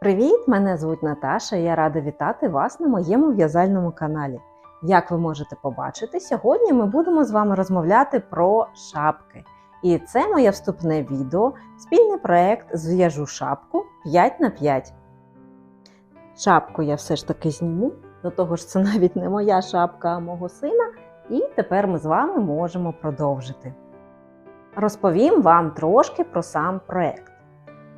Привіт! Мене звуть Наташа. і Я рада вітати вас на моєму в'язальному каналі. Як ви можете побачити, сьогодні ми будемо з вами розмовляти про шапки. І це моє вступне відео, спільний проект Зв'яжу шапку 5 на 5. Шапку я все ж таки зніму. До того ж, це навіть не моя шапка, а мого сина. І тепер ми з вами можемо продовжити. Розповім вам трошки про сам проект.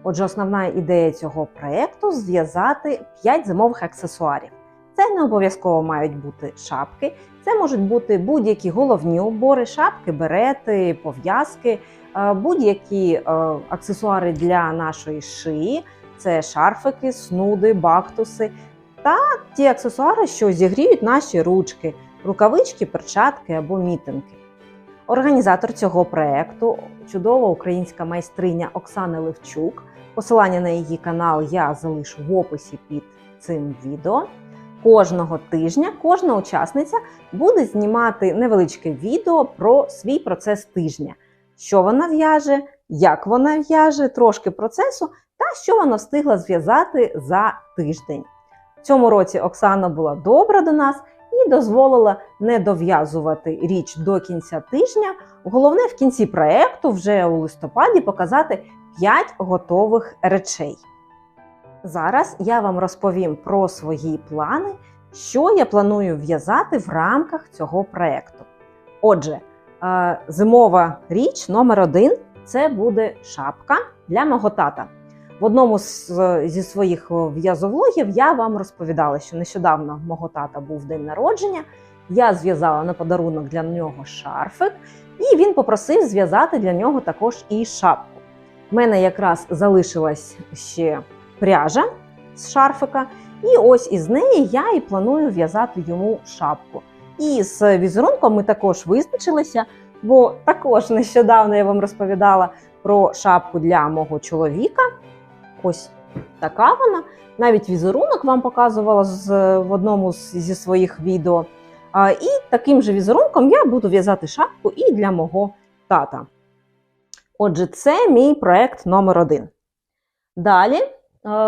Отже, основна ідея цього проєкту зв'язати 5 зимових аксесуарів. Це не обов'язково мають бути шапки, це можуть бути будь-які головні убори, шапки, берети, пов'язки, е, будь-які е, аксесуари для нашої шиї, це шарфики, снуди, бактуси та ті аксесуари, що зігріють наші ручки, рукавички, перчатки або мітинки. Організатор цього проєкту чудова українська майстриня Оксана Левчук. Посилання на її канал я залишу в описі під цим відео. Кожного тижня кожна учасниця буде знімати невеличке відео про свій процес тижня, що вона в'яже, як вона в'яже, трошки процесу та що вона встигла зв'язати за тиждень. В цьому році Оксана була добра до нас і дозволила не дов'язувати річ до кінця тижня. Головне в кінці проекту, вже у листопаді, показати 5 готових речей. Зараз я вам розповім про свої плани, що я планую в'язати в рамках цього проекту. Отже, е, зимова річ номер один це буде шапка для мого тата. В одному з- зі своїх в'язовлогів я вам розповідала, що нещодавно мого тата був день народження. Я зв'язала на подарунок для нього шарфик, і він попросив зв'язати для нього також і шапку. У мене якраз залишилась ще пряжа з шарфика, і ось із неї я і планую в'язати йому шапку. І з візерунком ми також визначилися, бо також нещодавно я вам розповідала про шапку для мого чоловіка. Ось така вона. Навіть візерунок вам показувала з, в одному з, зі своїх відео. А, і таким же візерунком я буду в'язати шапку і для мого тата. Отже, це мій проект номер один. Далі, е,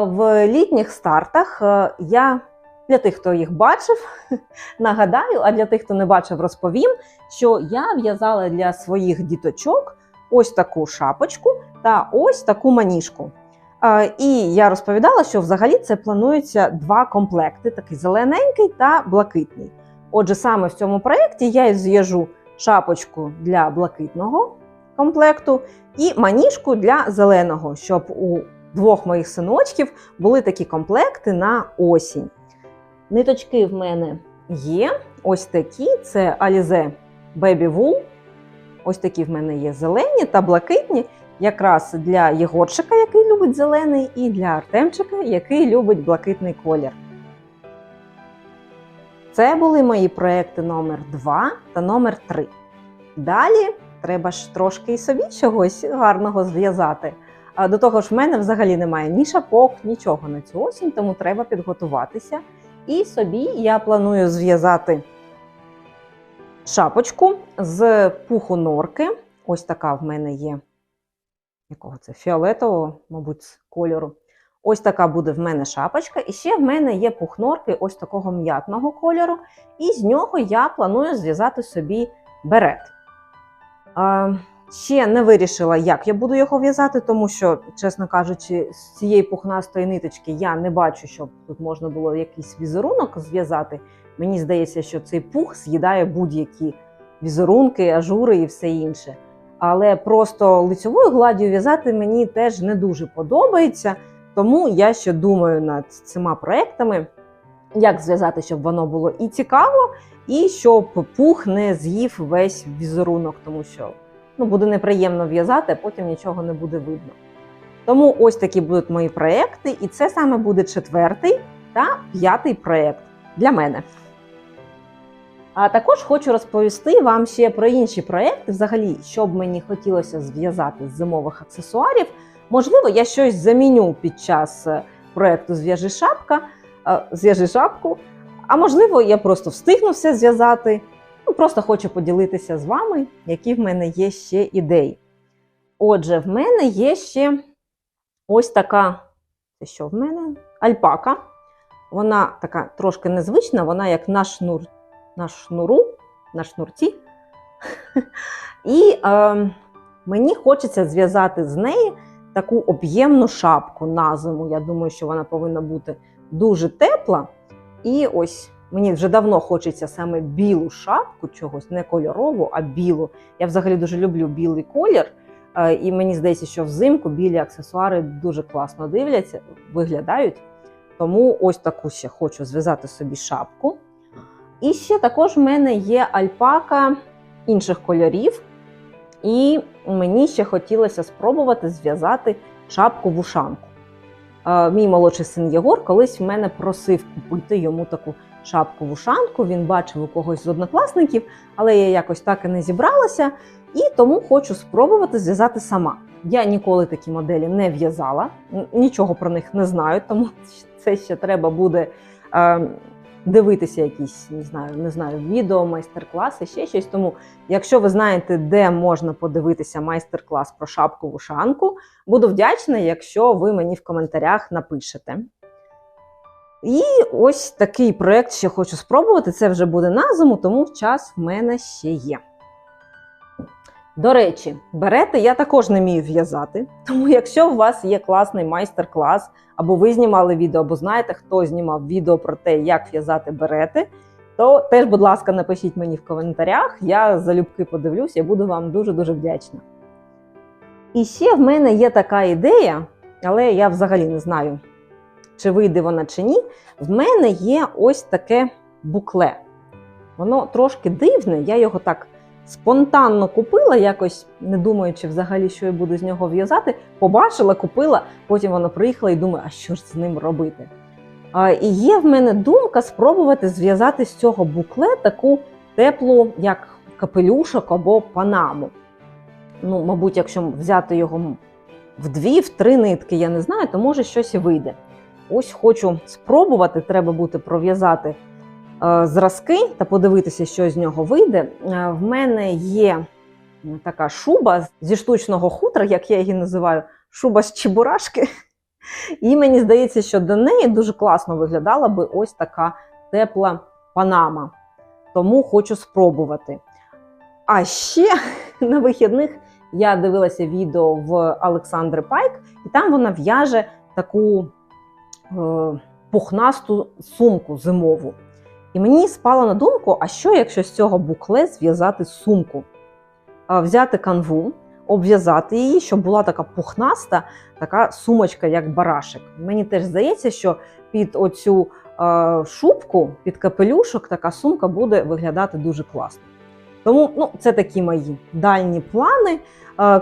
в літніх стартах е, я для тих, хто їх бачив, нагадаю, а для тих, хто не бачив, розповім, що я в'язала для своїх діточок ось таку шапочку та ось таку маніжку. Е, І я розповідала, що взагалі це планується два комплекти: такий зелененький та блакитний. Отже, саме в цьому проєкті я і зв'яжу шапочку для блакитного комплекту і маніжку для зеленого, щоб у двох моїх синочків були такі комплекти на осінь. Ниточки в мене є. Ось такі: це Alize Baby Wool. Ось такі в мене є зелені та блакитні, якраз для Єгорчика, який любить зелений, і для Артемчика, який любить блакитний колір. Це були мої проекти номер 2 та номер 3. Далі треба ж трошки і собі чогось гарного зв'язати. А до того ж, в мене взагалі немає ні шапок, нічого на цю осінь, тому треба підготуватися. І собі я планую зв'язати шапочку з пуху норки. Ось така в мене є. Якого це фіолетового, мабуть, кольору. Ось така буде в мене шапочка. І ще в мене є пух норки ось такого м'ятного кольору. І з нього я планую зв'язати собі берет. Ще не вирішила, як я буду його в'язати, тому що, чесно кажучи, з цієї пухнастої ниточки я не бачу, щоб тут можна було якийсь візерунок зв'язати. Мені здається, що цей пух з'їдає будь-які візерунки, ажури і все інше. Але просто лицьовою гладдю в'язати мені теж не дуже подобається. Тому я ще думаю над цими проектами, як зв'язати, щоб воно було і цікаво, і щоб пух не з'їв весь візерунок, тому що ну, буде неприємно в'язати, а потім нічого не буде видно. Тому ось такі будуть мої проекти, і це саме буде четвертий та п'ятий проект для мене. А також хочу розповісти вам ще про інші проекти, взагалі, що б мені хотілося зв'язати з зимових аксесуарів. Можливо, я щось заміню під час е, проекту Зв'яжи шапка, е, зв'яжи шапку. А можливо, я просто встигну все зв'язати. Ну, просто хочу поділитися з вами, які в мене є ще ідеї. Отже, в мене є ще ось така що в мене? Альпака. Вона така трошки незвична, вона як на, шнур, на шнуру, на шнурці. І е, мені хочеться зв'язати з неї таку об'ємну шапку на зиму. Я думаю, що вона повинна бути дуже тепла. І ось мені вже давно хочеться саме білу шапку, чогось, не кольорову, а білу. Я взагалі дуже люблю білий колір. Е, І мені здається, що взимку білі аксесуари дуже класно дивляться, виглядають. Тому ось таку ще хочу зв'язати собі шапку. І ще також в мене є альпака інших кольорів. І мені ще хотілося спробувати зв'язати шапку вушанку. Мій молодший син Єгор колись в мене просив купити йому таку шапку вушанку. Він бачив у когось з однокласників, але я якось так і не зібралася. І тому хочу спробувати зв'язати сама. Я ніколи такі моделі не в'язала, нічого про них не знаю, тому це ще треба буде е, дивитися якісь, не знаю, не знаю, відео, майстер-класи, ще щось. Тому, якщо ви знаєте, де можна подивитися майстер-клас про шапку вушанку, буду вдячна, якщо ви мені в коментарях напишете. І ось такий проєкт ще хочу спробувати. Це вже буде на зиму, тому час в мене ще є. До речі, берети я також не вмію в'язати. Тому, якщо у вас є класний майстер-клас, або ви знімали відео, або знаєте, хто знімав відео про те, як в'язати берети, то теж, будь ласка, напишіть мені в коментарях. Я залюбки подивлюсь, я буду вам дуже-дуже вдячна. І ще в мене є така ідея, але я взагалі не знаю, чи вийде вона чи ні. В мене є ось таке букле. Воно трошки дивне, я його так спонтанно купила, якось не думаючи взагалі, що я буду з нього в'язати. Побачила, купила, потім воно приїхала і думаю, а що ж з ним робити. А, і є в мене думка спробувати зв'язати з цього букле таку теплу, як капелюшок або панаму. Ну, мабуть, якщо взяти його в дві, в три нитки, я не знаю, то може щось і вийде. Ось хочу спробувати, треба буде пров'язати зразки та подивитися, що з нього вийде. Е, в мене є така шуба зі штучного хутра, як я її називаю, шуба з чебурашки. І мені здається, що до неї дуже класно виглядала би ось така тепла панама. Тому хочу спробувати. А ще на вихідних я дивилася відео в Олександри Пайк, і там вона в'яже таку е, пухнасту сумку зимову. І мені спало на думку, а що, якщо з цього букле зв'язати сумку? Взяти канву, обв'язати її, щоб була така пухнаста, така сумочка, як барашек. Мені теж здається, що під оцю шубку, під капелюшок, така сумка буде виглядати дуже класно. Тому ну, це такі мої дальні плани.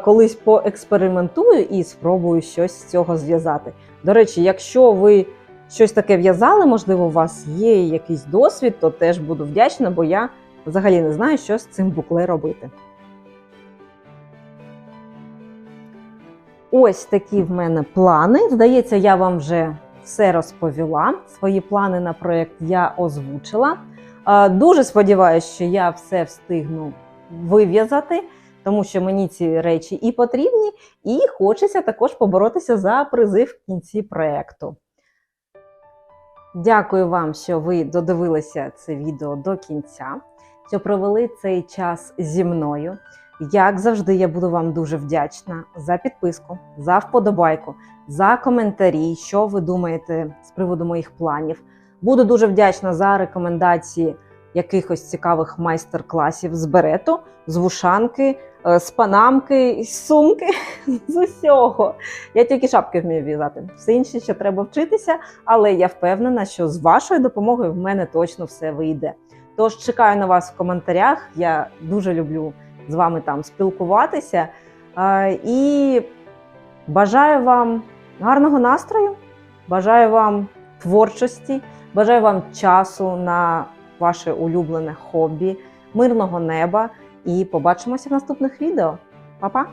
Колись поекспериментую і спробую щось з цього зв'язати. До речі, якщо ви щось таке в'язали, можливо, у вас є якийсь досвід, то теж буду вдячна, бо я взагалі не знаю, що з цим букле робити. Ось такі в мене плани. Здається, я вам вже все розповіла. Свої плани на проєкт я озвучила. Е, Дуже сподіваюся, що я все встигну вив'язати, тому що мені ці речі і потрібні, і хочеться також поборотися за призи в кінці проєкту. Дякую вам, що ви додивилися це відео до кінця, що провели цей час зі мною. Як завжди, я буду вам дуже вдячна за підписку, за вподобайку, за коментарі, що ви думаєте з приводу моїх планів. Буду дуже вдячна за рекомендації якихось цікавих майстер-класів з берету, з вушанки, з панамки, з сумки, з усього. Я тільки шапки вмію в'язати. Все інше ще треба вчитися, але я впевнена, що з вашою допомогою в мене точно все вийде. Тож чекаю на вас в коментарях. Я дуже люблю з вами там спілкуватися. Е, І бажаю вам гарного настрою, бажаю вам творчості, бажаю вам часу на ваше улюблене хобі, мирного неба і побачимося в наступних відео. Па-па!